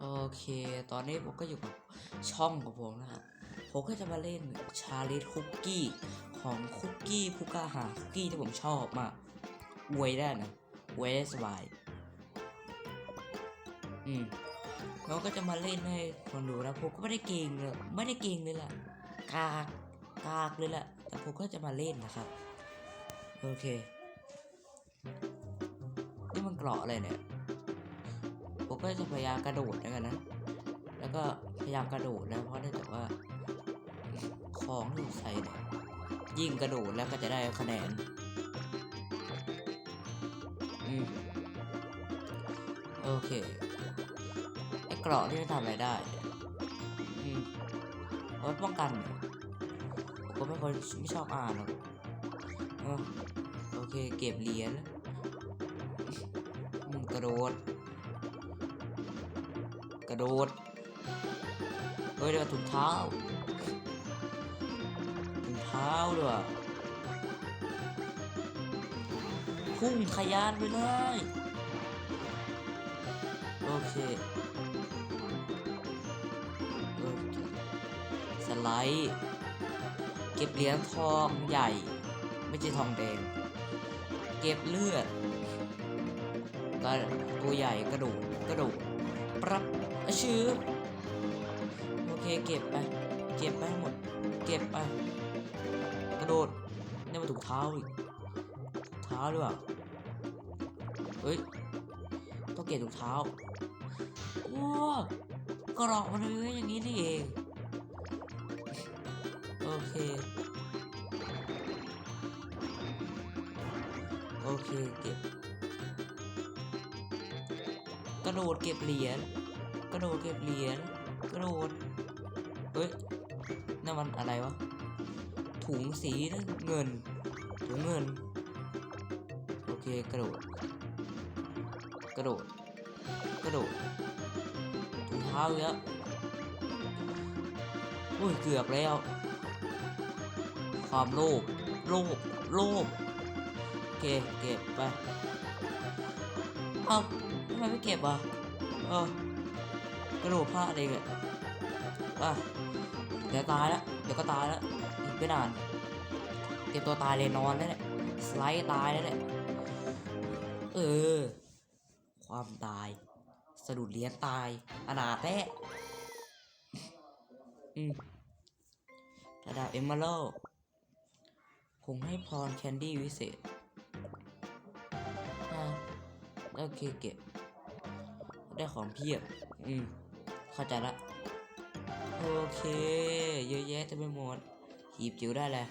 โอเค ตอนนี้ผมก็อยู่กับช่องของผมนะครับ ผมก็จะมาเล่นชาลิทคุกกี้ของคุกกี้ผู้กล้าหาคุกกี้ที่ผมชอบมากอวยได้นะอวยได้สบาย อืมเราก็จะมาเล่นให้คนดูนะผมก็ไม่ได้เก่งเลยไม่ได้เก่งเลยล่ะกากกากเลยล่ะ แต่ผมก็จะมาเล่นนะครับ โอเค นี่มันเกราะอะไรเนี่ย ก็จะพยายามกระโดดแล้วกันนะ แล้วก็พยายามกระโดดนะ เพราะเนื่องจากว่าของที่ใส่เนี่ยยิ่งกระโดดแล้วก็จะได้คะแนน อืมโอเค ไอ้เกราะนี่มันทำอะไรได้ อืมเอาไว้ป้องกันเนี่ยผมเป็นคนไม่ชอบอ่านหรอกโอเคเก็บเหรียญกระโดด กระโดด เฮ้ยเดี๋ยวถุงเท้าถุงเท้าด้วยพุ่งทะยานไปเลย โอเคโอเค สไลด์ เก็บเหรียญทองใหญ่ ไม่ใช่ทองแดง เก็บเลือดก็ตัวใหญ่กระโดดกระโดดปรับ ชื่อโอเคเก็บไป เก็บไปให้หมด เก็บไป กระโดดนี่มันถุงเท้าอีกเท้าด้วยเปล่าเฮ้ยต้องเก็บถุงเท้าโอ้กรอกมันเลยอย่างนี้นี่เอง โอเค โอเคเก็บ กระโดดเก็บเหรียญ กระโดดเก็บเหรียญกระโดดเฮ้ยนั่นมันอะไรวะถุงสีเงินถุงเงิน โอเคกระโดด กระโดด กระโดดถุงเท้าเยอะอุ้ยเกือบแล้ว ความโลภโลภโลภโอเคเก็บไป เอ้าทำไมไม่เก็บอะ เออ กระโดดพลาดเองอะอะเดี๋ยวตายแล้วเดี๋ยวก็ตายแล้วอีกไม่นานเตรียมตัวตายเลยนอนแล้วแหละสไลด์ตายแล้วแหละเออ ความตาย สะดุดเหรียญตาย อนาแท้อืมระดับเอมเมอรัลผมให้พรแคนดี้วิเศษโอเคเก็บ ได้ของเพียบ อืม เข้าใจละ โอเค เยอะแยะเต็มไปหมดหีบจิ๋วได้แล้ว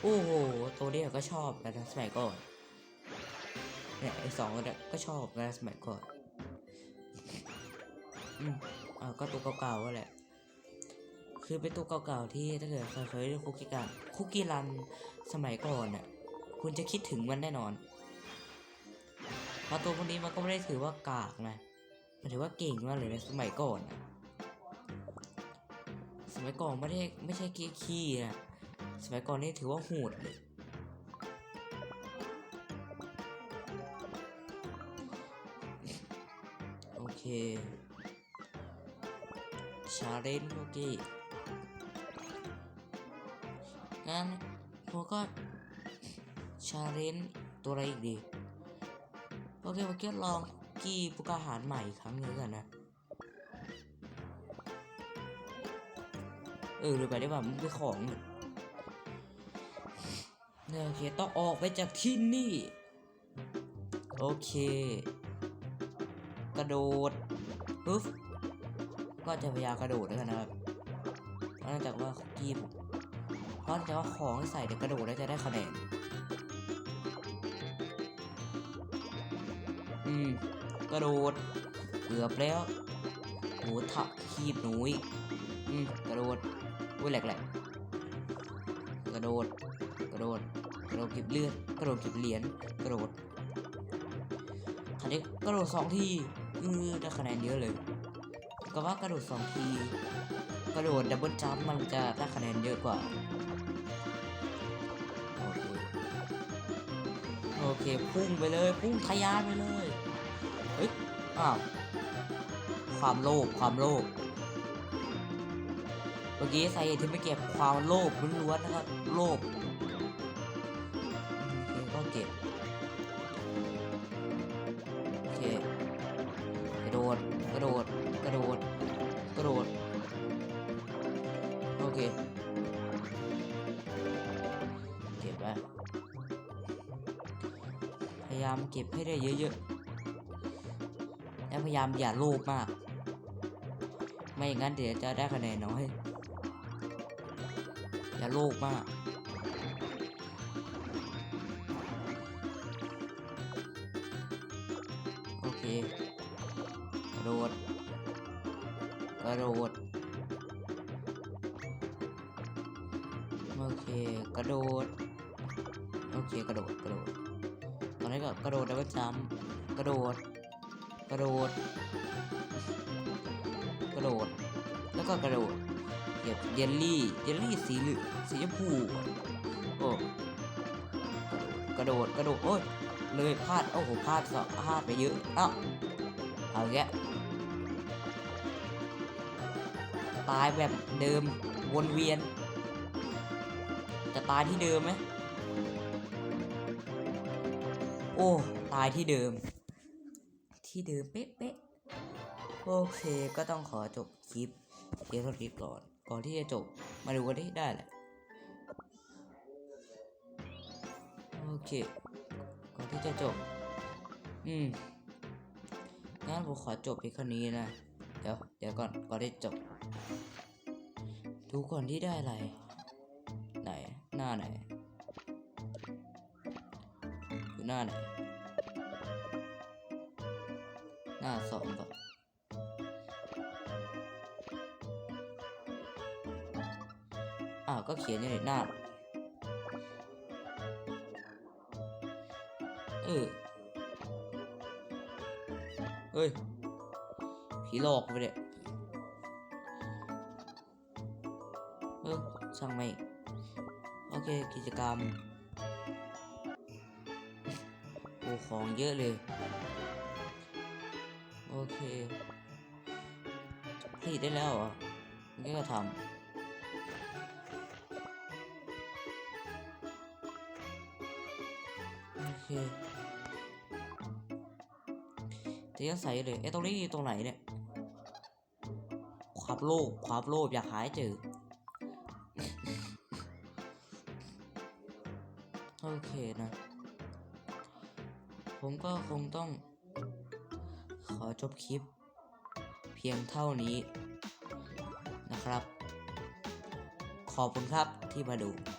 โอ้โห ตัวนี้ก็ชอบนะสมัยก่อนเนี่ยไอสองนเนี่ยก็ชอบนะสมัยก่อน อืมอ่าก็ตัวเก่าๆก็แหละ คือเป็นตัวเก่าๆที่ถ้าเกิดใครเคยเล่นคุกกี้กันคุกกี้รันสมัยก่อนเนี่ยคุณจะคิดถึงมันแน่นอน เพราะตัวพวกนี้มันก็ไม่ได้ถือว่ากากนะ มันถือว่าเก่งมากเลยในสมัยก่อนนะสมัยก่อนไม่ได้ไม่ใช่กี้ขี้นะสมัยก่อนนี่ถือว่าโหดเลยโอเคชาเลนจ์โอเคงั้นผมก็ชาเลนจ์ตัวอะไรอีกดีโอเคผมก็ลอง กี้ผู้กล้าหารใหม่อีกครั้งหนึงกันนะ เออหรือไปได้ป่ะมันเป็นของเนี่ยเนี่ยโอเคต้องออกไปจากที่นี่ โอเค กระโดดปึ๊บก็จะพยายามกระโดดด้วยกันนะครับเพราะนองจากว่ากีบเพราะนองจากว่าของใส่เดี๋ยวกระโดดแล้วจะได้คะแนนอืม กระโดด เกือบแล้วโหทับคีบหนูอีกอืมกระโดดอุ้ยแหลกแหลกกระโดด กระโดด กระโดดเก็บเลือด กระโดดเก็บเหรียญ กระโดดคันนี้กระโดดสองทีอือได้คะแนนเยอะเลย ก็ว่ากระโดดสองที กระโดดดับเบิลจัมมันจะได้คะแนนเยอะกว่า โอเค โอเค พุ่งไปเลย พุ่งทะยานไปเลย อ้าว ความโลภความโลภเมื่อกี้ใส่ที่ไม่เก็บความโลภล้วนๆนะครับ โลภโอเคก็เก็บโอเคกระโดดกระโดดกระโดดกระโดดโอเคเก็บไว้พยายามเก็บให้ได้เยอะๆ และพยายามอย่าโลภมาก ไม่อย่างนั้นเดี๋ยวจะได้คะแนนน้อย อย่าโลภมาก โอเคกระโดดกระโดดโอเคกระโดดโอเคกระโดดกระโดดตอนนี้ก็กระโดดแล้วก็จำกระโดด กระโดด กระโดด แล้วก็กระโดดเก็บเยลลี่ เยลลี่สีเหลืองสีชมพูโอ้กระโดด กระโดด โอ้ย เลยพลาด โอ้โห พลาดสองพลาดไปเยอะเอ้าเอาแกะตายแบบเดิม วนเวียน จะตายที่เดิมไหม โอ้ ตายที่เดิม ที่เดิมเป๊ะๆโอเคก็ต้องขอจบคลิปเพียงเท่านี้ก่อน ก่อนที่จะจบ มาดูกันที่ได้แหละโอเค ก่อนที่จะจบ อืมงั้นผมขอจบเพียงแค่นี้นะ เดี๋ยว เดี๋ยวก่อน ก่อนที่จะจบ ดูก่อนที่ได้อะไร ไหน หน้าไหนอยู่หน้าไหน หน้าสองก่อนอ้าวก็เขียนอยู่ในหน้า เออเฮ้ย ผีหลอกไปเลยเออช่างไม่ โอเค กิจกรรมโอ้ของเยอะเลย โอเคผลิตได้แล้วเหรอนี่ก็ทำ โอเคจะยังใส่เลยเอ้ตรงนี้ตรงไหนเนี่ย ความโลภ ความโลภอยากหายเจอ โอเคนะ ผมก็คงต้อง อจบคลิป เพียงเท่านี้นะครับ ขอบคุณครับที่มาดู